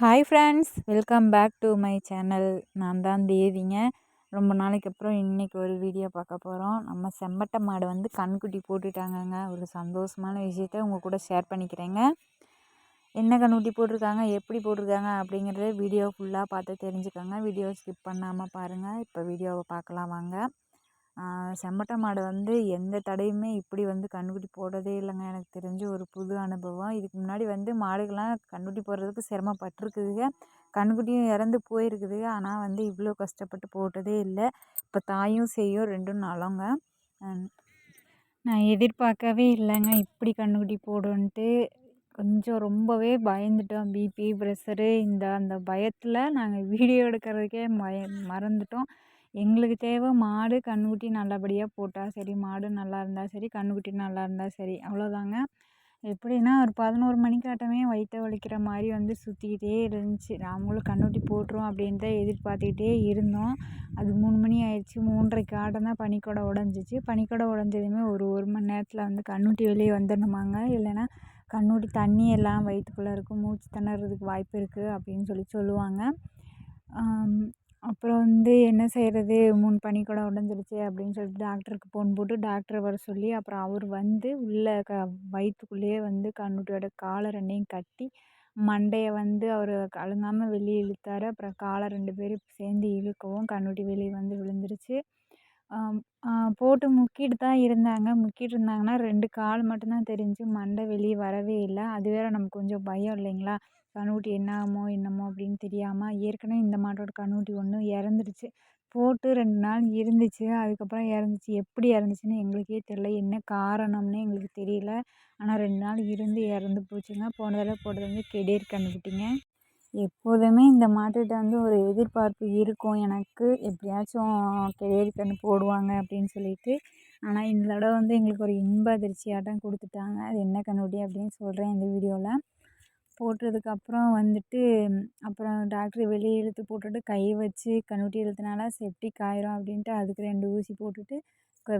Hi friends welcome back to my channel நான் தான் தேவிங்க. ரொம்ப நாளைக்கு அப்புறம் இன்றைக்கி ஒரு வீடியோ பார்க்க போகிறோம் நம்ம செம்பட்டை மாடு வந்து கண்குட்டி போட்டுட்டாங்கங்க. ஒரு சந்தோஷமான விஷயத்த உங்கள் கூட ஷேர் பண்ணிக்கிறேங்க. என்ன கண்குட்டி போட்டிருக்காங்க? எப்படி போட்டிருக்காங்க? அப்படிங்கிறத வீடியோ ஃபுல்லாக பார்த்து தெரிஞ்சுக்கோங்க. வீடியோ ஸ்கிப் பண்ணாமல் பாருங்கள் இப்போ வீடியோவை பார்க்கலாம் வாங்க. செம்மட்டை மாடு வந்து எந்த தடையுமே இப்படி வந்து கன்றுக்குட்டி போடுறதே இல்லைங்க. எனக்கு தெரிஞ்சு ஒரு புது அனுபவம். இதுக்கு முன்னாடி வந்து மாடுகள்லாம் கன்றுக்குட்டி போடுறதுக்கு சிரமப்பட்டிருக்குதுங்க. கன்றுக்குட்டியும் இறந்து போயிருக்குதுங்க. ஆனால் வந்து இவ்வளோ கஷ்டப்பட்டு போட்டதே இல்லை. இப்போ தாயும் செய்யும் ரெண்டும் நலங்க. நான் எதிர்பார்க்கவே இல்லைங்க. இப்படி கன்றுக்குட்டி போடுன்ட்டு கொஞ்சம் ரொம்பவே பயந்துட்டோம். பிபி ப்ரெஷரு இந்த அந்த பயத்தில் நாங்கள் வீடியோ எடுக்கிறதுக்கே மய மறந்துட்டோம். எங்களுக்கு தேவை மாடு கன்றுக்குட்டி நல்லபடியாக போட்டால் சரி மாடு நல்லா இருந்தால் சரி கன்றுக்குட்டி நல்லா இருந்தால் சரி அவ்வளோதாங்க எப்படின்னா ஒரு பதினோரு மணிக்காட்டமே வயிற்ற வலிக்கிற மாதிரி வந்து சுற்றிக்கிட்டே இருந்துச்சு. நாமளும் கண்ணுட்டி போட்டுரும் அப்படின்னு தான் எதிர்பார்த்துக்கிட்டே இருந்தோம். அது மூணு மணி ஆயிடுச்சு. மூன்றரைக்கு ஆட்டம் தான் பனிக்கூடை உடஞ்சிச்சு. பனிக்கூடை உடஞ்சதுமே ஒரு ஒரு மணி நேரத்தில் வந்து கண்ணுட்டி வெளியே வந்துடணுமாங்க. இல்லைன்னா கண்ணுட்டி தண்ணி எல்லாம் வயிற்றுக்குள்ளே இருக்கும். மூச்சு திணறதுக்கு வாய்ப்பு இருக்குது அப்படின்னு சொல்லி சொல்லுவாங்க. அப்புறம் வந்து என்ன செய்கிறது மூணு பனிக்குடம் உடஞ்சிருச்சு அப்படின்னு சொல்லிட்டு டாக்டருக்கு ஃபோன் போட்டு டாக்டரை வர சொல்லி அப்புறம் அவர் வந்து உள்ளே க வயிற்றுக்குள்ளேயே வந்து கன்றுக்குட்டியோட காலை ரெண்டையும் கட்டி மண்டையை வந்து அவர் அழுங்காமல் வெளியே இழுத்தார். அப்புறம் காலை ரெண்டு பேரும் சேர்ந்து இழுக்கவும் கன்றுக்குட்டி வெளியே வந்து விழுந்துருச்சு. போட்டு முக்கிட்டு தான் இருந்தாங்க. முக்கிட்டு இருந்தாங்கன்னா ரெண்டு கால் மட்டும்தான் தெரிஞ்சு மண்டை வெளியே வரவே இல்லை. அது வேறு நமக்கு கொஞ்சம் பயம் இல்லைங்களா? கன்றுக்குட்டி என்ன ஆகுமோ என்னமோ அப்படின்னு தெரியாமல் ஏற்கனவே இந்த மாட்டோட கன்றுக்குட்டி ஒன்று இறந்துருச்சு. போட்டு ரெண்டு நாள் இருந்துச்சு. அதுக்கப்புறம் இறந்துச்சு. எப்படி இறந்துச்சின்னு எங்களுக்கே தெரில என்ன காரணம்னு எங்களுக்கு தெரியல. ஆனால் ரெண்டு நாள் இருந்து இறந்து போச்சுங்க. போன தடவை போட்டது வந்து கெடேரி கன்றுக்குட்டிங்க எப்போதுமே இந்த மாட்டுகிட்ட வந்து ஒரு எதிர்பார்ப்பு இருக்கும். எனக்கு எப்படியாச்சும் கெடேரி கன்று போடுவாங்க அப்படின்னு சொல்லிட்டு. ஆனால் இந்த தடவை வந்து எங்களுக்கு ஒரு இன்ப அதிர்ச்சியாட்டம் கொடுத்துட்டாங்க. அது என்ன கன்றுக்குட்டி அப்படின்னு சொல்கிறேன் இந்த வீடியோவில் போட்டதுக்கப்புறம் வந்துட்டு அப்புறம் டாக்டர் வெளியே இழுத்து போட்டுட்டு கை வச்சு கண்ணுட்டி இழுத்தனால செப்டிக் ஆயிரும் அப்படின்ட்டு அதுக்கு ரெண்டு ஊசி போட்டுட்டு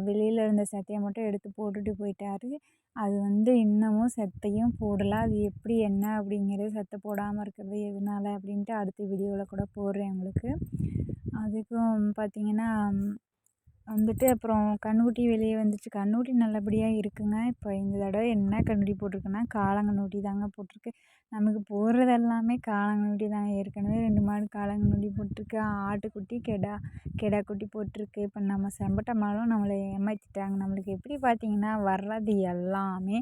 வெளியில் இருந்த சத்தையை மட்டும் எடுத்து போட்டுட்டு போயிட்டார். அது வந்து இன்னமும் செத்தையும் போடலை. அது எப்படி என்ன அப்படிங்கிறது செத்தை போடாமல் இருக்கிறது எதனால அப்படின்ட்டு அடுத்த வீடியோவில் கூட போடுறேன் உங்களுக்கு. அதுக்கும் பார்த்திங்கன்னா வந்துட்டு அப்புறம் கன்றுக்குட்டி வெளியே வந்துச்சு. கன்றுக்குட்டி நல்லபடியாக இருக்குங்க. இப்போ இந்த தடவை என்ன கன்றுக்குட்டி போட்டிருக்குன்னா காளாங்கன்றுக்குட்டி தாங்க போட்டிருக்கு. நமக்கு போடுறது எல்லாமே காளாங்கன்றுக்குட்டி தாங்க. ஏற்கனவே ரெண்டு மாடு காளாங்கன்றுக்குட்டி போட்டிருக்கு. ஆட்டுக்குட்டி கெடா கெடா குட்டி போட்டிருக்கு. இப்போ நம்ம செம்பட்டை மாடும் நம்மளை ஏமாற்றிட்டாங்க நம்மளுக்கு எப்படி பார்த்தீங்கன்னா வர்றது எல்லாமே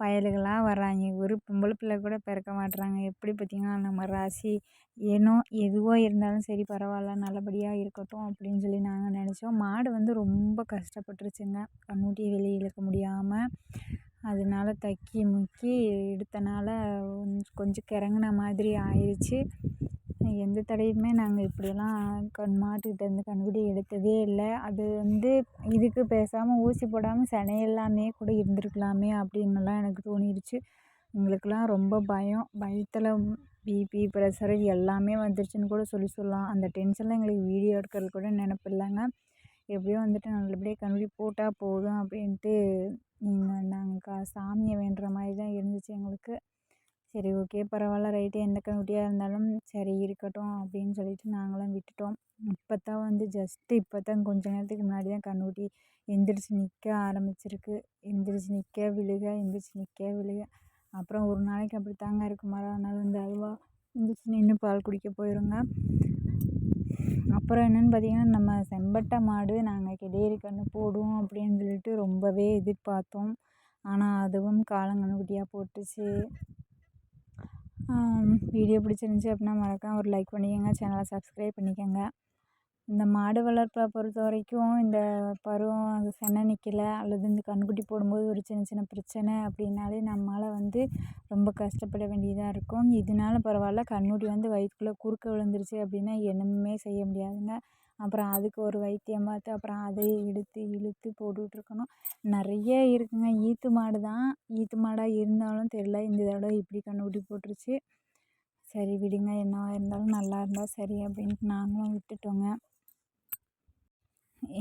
பயலுகளாக வர்றாங்க. ஒரு பொம்பளை பிள்ளை கூட பிறக்க மாட்டுறாங்க எப்படி பார்த்திங்கன்னா நம்ம ராசி ஏனோ எதுவோ இருந்தாலும் சரி பரவாயில்ல நல்லபடியாக இருக்கட்டும் அப்படின்னு சொல்லி நாங்கள் நினச்சோம். மாடு வந்து ரொம்ப கஷ்டப்பட்டுருச்சுங்க. கண்ணுட்டி வெளியே இழுக்க முடியாமல் அதனால தக்கி முக்கி எடுத்தனால் கொஞ்சம் கிறங்குன மாதிரி ஆயிடுச்சு எந்த தடையுமே நாங்கள் இப்படியெல்லாம் கண் மாட்டுக்கிட்டேருந்து கன்றுக்குட்டி எடுத்ததே இல்லை. அது வந்து இதுக்கு பேசாமல் ஊசி போடாமல் சினையில்லாமையே கூட இருந்திருக்கலாமே அப்படின்னுலாம் எனக்கு தோணிடுச்சு எங்களுக்கெல்லாம் ரொம்ப பயம். பயத்தில் பிபி ப்ரெஷரு எல்லாமே வந்துருச்சுன்னு கூட சொல்லி சொல்லலாம். அந்த டென்ஷனில் எங்களுக்கு வீடியோ எடுக்கிறது கூட நினப்பு இல்லைங்க. எப்படியோ வந்துட்டு நல்லபடியாக கன்றுக்குட்டி போட்டால் போதும் அப்படின்ட்டு நாங்கள் சாமியை வேண்டுற மாதிரி தான் இருந்துச்சு எங்களுக்கு. சரி ஓகே. பரவாயில்ல ரைட்டு. எந்த கன்றுக்குட்டியாக இருந்தாலும் சரி இருக்கட்டும் அப்படின்னு சொல்லிட்டு நாங்களும் விட்டுட்டோம். இப்போ தான் வந்து ஜஸ்ட்டு இப்போ தான் கொஞ்ச நேரத்துக்கு முன்னாடி தான் கன்றுக்குட்டி எந்திரிச்சு நிற்க ஆரம்பிச்சிருக்கு. எந்திரிச்சு நிற்க விழுக எந்திரிச்சு நிற்க விழுக. அப்புறம் ஒரு நாளைக்கு அப்படி தாங்க இருக்கு. மறுநாள் வந்து அதுவாக எந்திரிச்சு நின்று பால் குடிக்க போயிருங்க. அப்புறம் என்னென்னு பார்த்தீங்கன்னா நம்ம செம்பட்டை மாடு நாங்கள் கிடேரி கன்று போடுவோம் அப்படின்னு சொல்லிட்டு ரொம்பவே எதிர்பார்த்தோம். ஆனால் அதுவும் காலங்கன்றுக்குட்டியாக போட்டுச்சு. வீடியோ பிடிச்சிருந்துச்சி அப்படின்னா மறக்காமல் ஒரு லைக் பண்ணிக்கோங்க. சேனலை சப்ஸ்கிரைப் பண்ணிக்கோங்க. இந்த மாடு வளர்ப்பை பொறுத்த வரைக்கும் இந்த பருவம் அது செனை நிற்கல அல்லது இந்த கன்றுக்குட்டி போடும்போது ஒரு சின்ன சின்ன பிரச்சனை அப்படின்னாலே நம்மளால் வந்து ரொம்ப கஷ்டப்பட வேண்டியதாக இருக்கும். இதனால பரவாயில்ல. கண்ணுட்டி வந்து வயிற்றுக்குள்ளே குறுக்க விழுந்துருச்சு அப்படின்னா என்னமே செய்ய முடியாதுங்க. அப்புறம் அதுக்கு ஒரு வைத்தியம் பார்த்து அப்புறம் அதை இழுத்து இழுத்து போட்டுட்ருக்கணும் நிறைய இருக்குங்க. ஈத்து மாடு தான். ஈத்து மாடாக இருந்தாலும் தெரில இந்த தடவை இப்படி கன்றுக்குட்டி போட்டுருச்சு. சரி விடுங்க என்னவாக இருந்தாலும் நல்லா இருந்தால் சரி அப்படின்ட்டு நாங்களும் விட்டுட்டோங்க.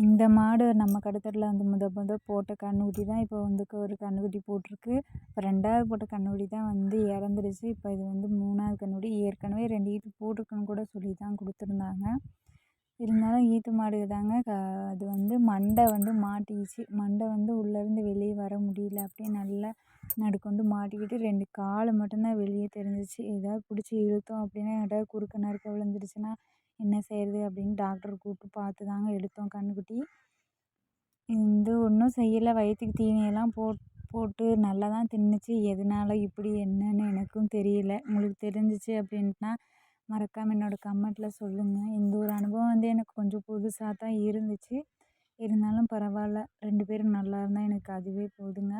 இந்த மாடு நம்ம கடத்தரில் வந்து முத முத போட்ட கன்றுக்குட்டி தான் இப்போ வந்து ஒரு கன்றுக்குட்டி போட்டிருக்கு. இப்போ ரெண்டாவது போட்ட கன்றுக்குட்டி தான் வந்து இறந்துருச்சு. இப்போ இது வந்து மூணாவது கன்றுக்குட்டி ஏற்கனவே ரெண்டு ஈத்து போட்டிருக்குன்னு கூட சொல்லி தான் கொடுத்துருந்தாங்க. இருந்தாலும் ஈத்து மாடு தாங்க க அது வந்து மண்டை வந்து மாட்டிக்கிச்சு மண்டை வந்து உள்ளேருந்து வெளியே வர முடியல அப்படியே நல்லா நடுக்கொண்டு மாட்டிக்கிட்டு ரெண்டு கால் மட்டும்தான் வெளியே தெரிஞ்சிச்சு. ஏதாவது பிடிச்சி இழுத்தோம் அப்படின்னா எங்கிட்டாவது குறுக்க நறுக்க விழுந்துருச்சுன்னா என்ன செய்கிறது அப்படின்னு டாக்டர் கூப்பிட்டு பார்த்து தாங்க எடுத்தோம் கன்றுக்குட்டி இது ஒன்றும் செய்யலை. வயிற்றுக்கு தீனியெல்லாம் போட் போட்டு நல்லா தான் தின்னுச்சு. எதனால இப்படி என்னன்னு எனக்கும் தெரியல. உங்களுக்கு தெரிஞ்சிச்சு அப்படின்ட்டுனா மறக்காமல் என்னோடய கமெண்ட்டில் சொல்லுங்கள் இந்த ஒரு அனுபவம் வந்து எனக்கு கொஞ்சம் புதுசாக தான் இருந்துச்சு. இருந்தாலும் பரவாயில்ல. ரெண்டு பேரும் நல்லா இருந்தால் எனக்கு அதுவே போதுங்க.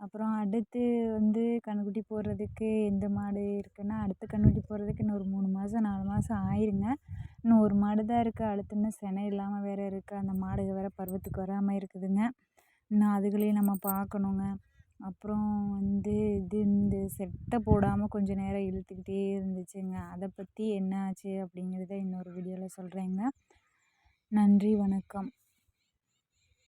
அப்புறம் அடுத்து வந்து கன்றுக்குட்டி போடுறதுக்கு எந்த மாடு இருக்குன்னா அடுத்த கன்றுக்குட்டி போடுறதுக்கு இன்னும் ஒரு மூணு மாதம் நாலு மாதம் ஆயிருங்க. இன்னும் ஒரு மாடு தான் இருக்குது அடுத்து இன்னும் செனை இல்லாமல் வேறு இருக்குது அந்த மாடுகள் வேறு பருவத்துக்கு வராமல் இருக்குதுங்க. இன்னும் அதுகளையும் நம்ம பார்க்கணுங்க. அப்புறம் வந்து இது இந்த செட்டை போடாமல் கொஞ்சம் நேரம் இழுத்துக்கிட்டே இருந்துச்சுங்க. அதை பற்றி என்ன ஆச்சு அப்படிங்கிறத இன்னொரு வீடியோவில் சொல்கிறேங்க நன்றி வணக்கம்.